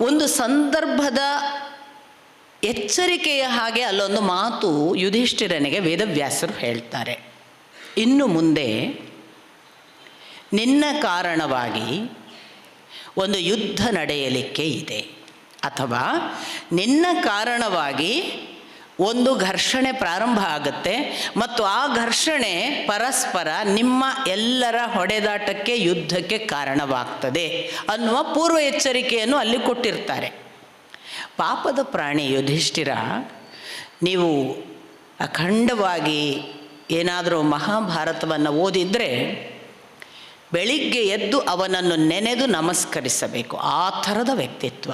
ಒಂದು ಸಂದರ್ಭದ ಎಚ್ಚರಿಕೆಯ ಹಾಗೆ ಅಲ್ಲೊಂದು ಮಾತು ಯುಧಿಷ್ಠಿರನಿಗೆ ವೇದವ್ಯಾಸರು ಹೇಳ್ತಾರೆ. ಇನ್ನು ಮುಂದೆ ನಿನ್ನ ಕಾರಣವಾಗಿ ಒಂದು ಯುದ್ಧ ನಡೆಯಲಿಕ್ಕೆ ಇದೆ. ಅಥವಾ ನಿನ್ನ ಕಾರಣವಾಗಿ ಒಂದು ಘರ್ಷಣೆ ಪ್ರಾರಂಭ ಆಗುತ್ತೆ ಮತ್ತು ಆ ಘರ್ಷಣೆ ಪರಸ್ಪರ ನಿಮ್ಮ ಎಲ್ಲರ ಹೊಡೆದಾಟಕ್ಕೆ ಯುದ್ಧಕ್ಕೆ ಕಾರಣವಾಗ್ತದೆ ಅನ್ನುವ ಪೂರ್ವ ಎಚ್ಚರಿಕೆಯನ್ನು ಅಲ್ಲಿ ಕೊಟ್ಟಿರ್ತಾರೆ. ಪಾಪದ ಪ್ರಾಣಿ ಯುಧಿಷ್ಠಿರ, ನೀವು ಅಖಂಡವಾಗಿ ಏನಾದರೂ ಮಹಾಭಾರತವನ್ನು ಓದಿದರೆ ಬೆಳಿಗ್ಗೆ ಎದ್ದು ಅವನನ್ನು ನೆನೆದು ನಮಸ್ಕರಿಸಬೇಕು. ಆ ಥರದ ವ್ಯಕ್ತಿತ್ವ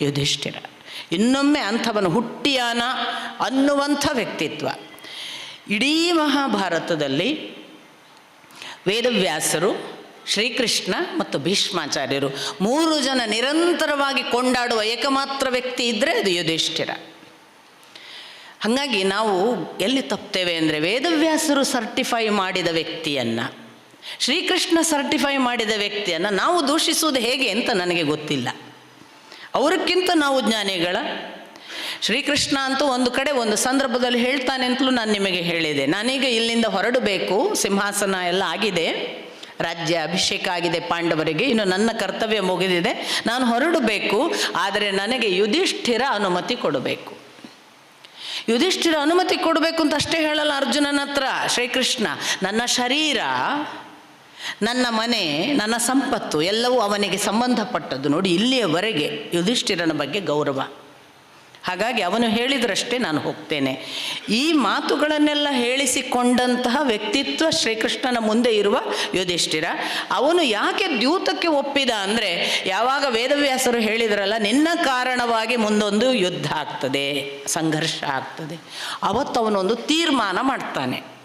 ಯುಧಿಷ್ಠಿರ. ಇನ್ನೊಮ್ಮೆ ಅಂಥವನು ಹುಟ್ಟಿಯಾನ ಅನ್ನುವಂಥ ವ್ಯಕ್ತಿತ್ವ. ಇಡೀ ಮಹಾಭಾರತದಲ್ಲಿ ವೇದವ್ಯಾಸರು, ಶ್ರೀಕೃಷ್ಣ ಮತ್ತು ಭೀಷ್ಮಾಚಾರ್ಯರು ಮೂರು ಜನ ನಿರಂತರವಾಗಿ ಕೊಂಡಾಡುವ ಏಕಮಾತ್ರ ವ್ಯಕ್ತಿ ಇದ್ದರೆ ಅದು ಯುಧಿಷ್ಠಿರ. ಹಾಗಾಗಿ ನಾವು ಎಲ್ಲಿ ತಪ್ತೇವೆ ಅಂದರೆ ವೇದವ್ಯಾಸರು ಸರ್ಟಿಫೈ ಮಾಡಿದ ವ್ಯಕ್ತಿಯನ್ನು, ಶ್ರೀಕೃಷ್ಣ ಸರ್ಟಿಫೈ ಮಾಡಿದ ವ್ಯಕ್ತಿಯನ್ನು ನಾವು ದೂಷಿಸುವುದು ಹೇಗೆ ಅಂತ ನನಗೆ ಗೊತ್ತಿಲ್ಲ. ಅವರಕ್ಕಿಂತ ನಾವು ಜ್ಞಾನಿಗಳ. ಶ್ರೀಕೃಷ್ಣ ಅಂತೂ ಒಂದು ಕಡೆ ಒಂದು ಸಂದರ್ಭದಲ್ಲಿ ಹೇಳ್ತಾನೆ ಅಂತಲೂ ನಾನು ನಿಮಗೆ ಹೇಳಿದೆ. ನಾನೀಗ ಇಲ್ಲಿಂದ ಹೊರಡಬೇಕು, ಸಿಂಹಾಸನ ಎಲ್ಲ ಆಗಿದೆ, ರಾಜ್ಯ ಅಭಿಷೇಕ ಆಗಿದೆ ಪಾಂಡವರಿಗೆ, ಇನ್ನು ನನ್ನ ಕರ್ತವ್ಯ ಮುಗಿದಿದೆ. ನಾನು ಹೊರಡಬೇಕು, ಆದರೆ ನನಗೆ ಯುಧಿಷ್ಠಿರ ಅನುಮತಿ ಕೊಡಬೇಕು. ಯುಧಿಷ್ಠಿರ ಅನುಮತಿ ಕೊಡಬೇಕು ಅಂತ ಅಷ್ಟೇ ಹೇಳಲ್ಲ ಅರ್ಜುನನ ಹತ್ರ, ಶ್ರೀಕೃಷ್ಣ. ನನ್ನ ಶರೀರ ನನ್ನ ಮನೆ, ನನ್ನ ಸಂಪತ್ತು ಎಲ್ಲವೂ ಅವನಿಗೆ ಸಂಬಂಧಪಟ್ಟದ್ದು ನೋಡಿ ಇಲ್ಲಿಯವರೆಗೆ ಯುಧಿಷ್ಠಿರನ ಬಗ್ಗೆ ಗೌರವ. ಹಾಗಾಗಿ ಅವನು ಹೇಳಿದ್ರಷ್ಟೇ ನಾನು ಹೋಗ್ತೇನೆ. ಈ ಮಾತುಗಳನ್ನೆಲ್ಲ ಹೇಳಿಸಿಕೊಂಡಂತಹ ವ್ಯಕ್ತಿತ್ವ ಶ್ರೀಕೃಷ್ಣನ ಮುಂದೆ ಇರುವ ಯುಧಿಷ್ಠಿರ, ಅವನು ಯಾಕೆ ದ್ಯೂತಕ್ಕೆ ಒಪ್ಪಿದ ಅಂದರೆ, ಯಾವಾಗ ವೇದವ್ಯಾಸರು ಹೇಳಿದ್ರಲ್ಲ, ನಿನ್ನ ಕಾರಣವಾಗಿ ಮುಂದೊಂದು ಯುದ್ಧ ಆಗ್ತದೆ, ಸಂಘರ್ಷ ಆಗ್ತದೆ. ಅವತ್ತು ಅವನೊಂದು ತೀರ್ಮಾನ ಮಾಡ್ತಾನೆ.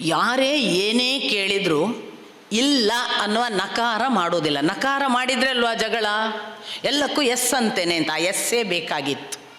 ಯಾರೇ ಏನೇ ಕೇಳಿದರೂ ಇಲ್ಲ ಅನ್ನುವ ನಕಾರ ಮಾಡೋದಿಲ್ಲ. ನಕಾರ ಮಾಡಿದ್ರೆ ಅಲ್ವಾ ಜಗಳ? ಎಲ್ಲಕ್ಕೂ ಎಸ್ ಅಂತೇನೆ ಅಂತ, ಆ ಎಸ್ಸೇ ಬೇಕಾಗಿತ್ತು.